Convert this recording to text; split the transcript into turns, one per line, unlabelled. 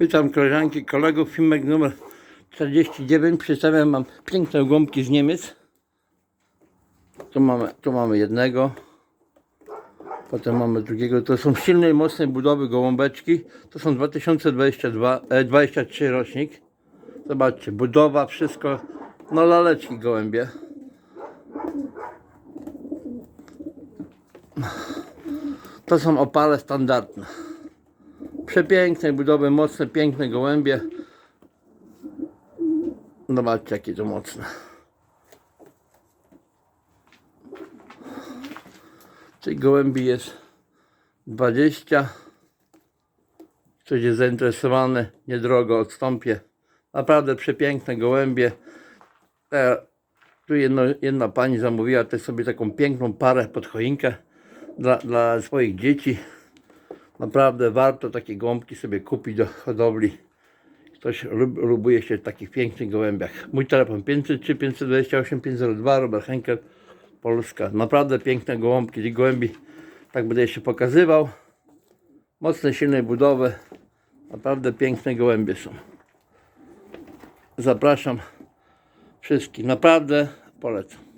Witam koleżanki, kolegów. Filmek numer 49. Przedstawiam mam piękne głąbki z Niemiec. Tu mamy, tu mamy jednego. Potem mamy drugiego. To są silnej, mocnej budowy gołąbeczki. To są 2022, e, 23 rocznik. Zobaczcie, budowa, wszystko. No laleczki gołębie. To są opale standardne. Przepięknej budowy, mocne, piękne gołębie. Zobaczcie, jakie to mocne. Tych gołębi jest 20. Ktoś jest zainteresowany, niedrogo odstąpię. Naprawdę przepiękne gołębie. E, tu jedno, jedna pani zamówiła też sobie taką piękną parę pod choinkę dla, dla swoich dzieci. Naprawdę warto takie gąbki sobie kupić do hodowli. Ktoś lub, lubuje się w takich pięknych gołębiach. Mój telefon 503 528 502 Robert Henkel Polska. Naprawdę piękne gołąbki. Tych gołębi tak będę jeszcze pokazywał. Mocne, silne budowy. Naprawdę piękne gołębie są. Zapraszam wszystkich. Naprawdę polecam.